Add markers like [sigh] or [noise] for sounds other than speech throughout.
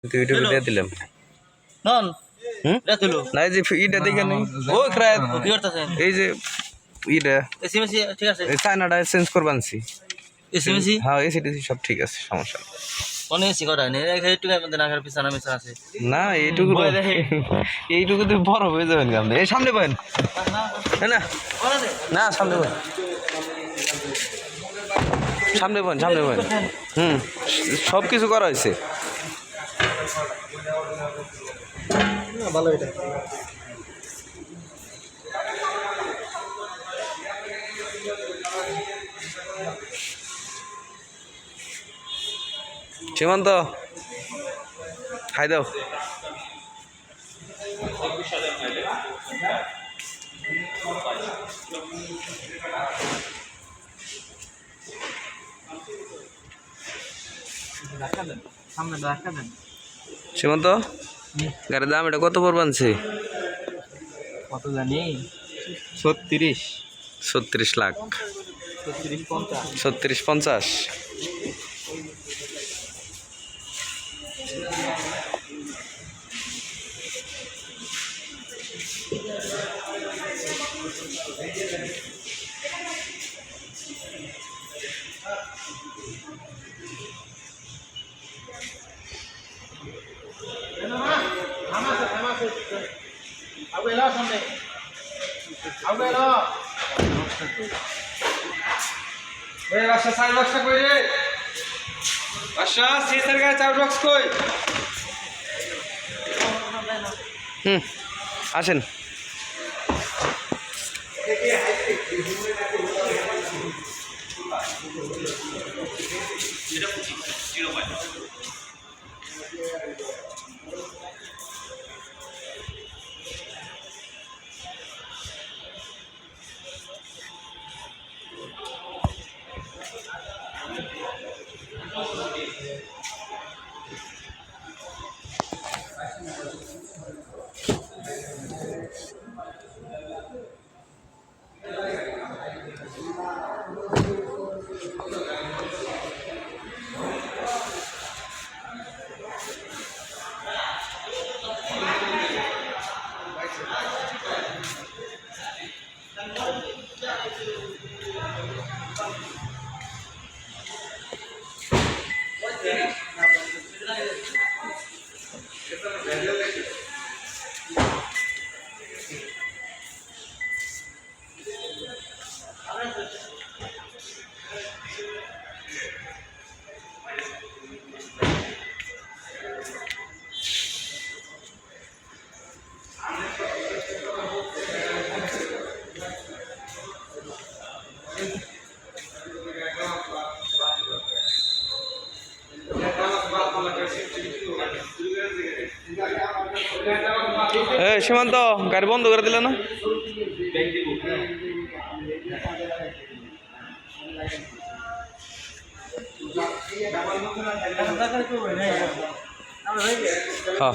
কিন্তু ইউটিউবে দিয়ে দিলাম। নন। হুম? এটা তুলো না এই যে ইটা দেখে নেই ও ক্রায় ও কি করতেছেন এই যে ইটা। এসএমএসি ঠিক আছে? চায়নাটা চেঞ্জ করবানছি এসএমএসি? হ্যাঁ এসি টেসি সব ঠিক আছে সমস্যা। এসি করা নাকের পিছনে মিশন আছে। না এইটুকু ভয় দেখে। এইটুকু তো [laughs] বড় হয়ে যাবেন কেমন? এই সামনে পাবেন হ্যাঁ না? না সামনে পাবেন সামনে পাবেন সামনে পাবেন হুম সব কিছু করা হয়েছে। ভালো এটা। সীমান্ত খাই দাও সামনে দেখা দেন। সীমান্ত গাড়ির দাম এটা কত পড়বে আনছে? কত জানি? ছত্রিশ। ছত্রিশ লাখ। ছত্রিশ পঞ্চাশ। পঞ্চাশ বাসা চার বক্সটা কই রে? বাসা সিসের গায়ে চার বক্স কই? হুম আসেন। সীমান্ত গাড়ি বন্ধ করে দিলে না? হ্যাঁ।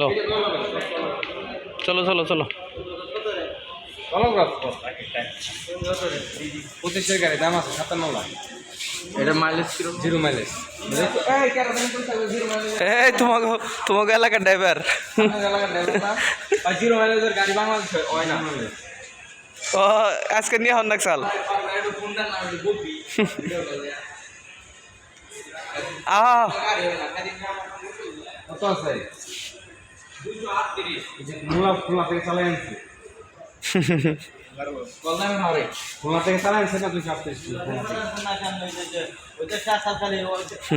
লো। চলো চলো চলো। ভালো গাছ পঁচিশের গাড়ি দাম আছে সাতান্ন লাখ এটা মাইলেজ কীরকম? জিরো মাইলেজ এই তোমাকে তোমাকে এলাকার ড্রাইভার জিরো মাইলেজের গাড়ি বাংলাদেশে হয় না। ও আজকে নিয়ে হন নাক চাল। আহ আছে? মূলা থেকে চালাই আনছি।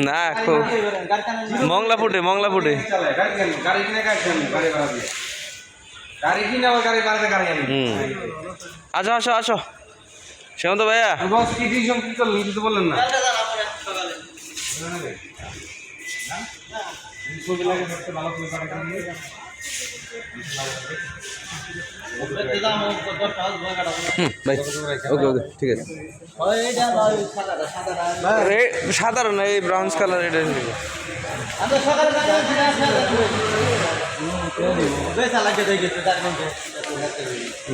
না খুব মংলা ফুটে মংলা ফুটে চালায় গাড়ি কেন গাড়ি কিনে গাড়ি কেন গাড়ি ভাড়া দিয়ে। গাড়ি কিনে আবার গাড়ি বাড়াতে গাড়ি আনি। হুম। আসো আসো আসো। সেমন্ত ভাইয়া। বললেন না? দেখতে ভালো করে কাটা নিয়ে সাধারণ এই ব্রাউন্স কালার এটা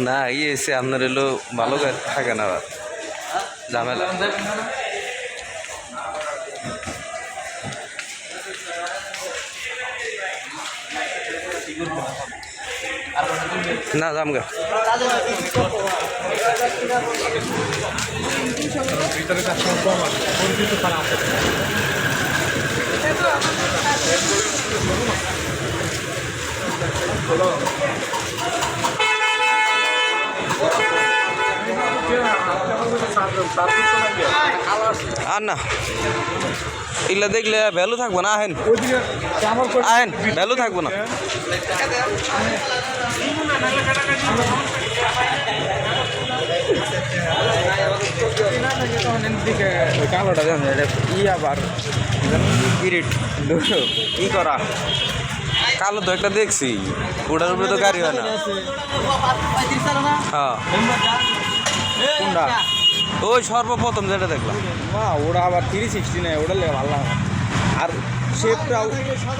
না ইয়ে আপনার এলো ভালো থাকে না আবার ঝামেলা। না জামগা আর না এগুলা দেখলে ভ্যালু থাকব না আহেন। আহেন ভ্যালু থাকব না। কালোটা জানো এটা ই আবার কিরিট ই করা। কালো তো একটা দেখছি ওটার উপরে তো গাড়ি হয় না। হ্যাঁ। কোনটা? ওই সর্বপ্রথম যেটা দেখলাম। না ওটা আবার থ্রি সিক্সটি নেই ওটা ভালো লাগে। আর শেপটাও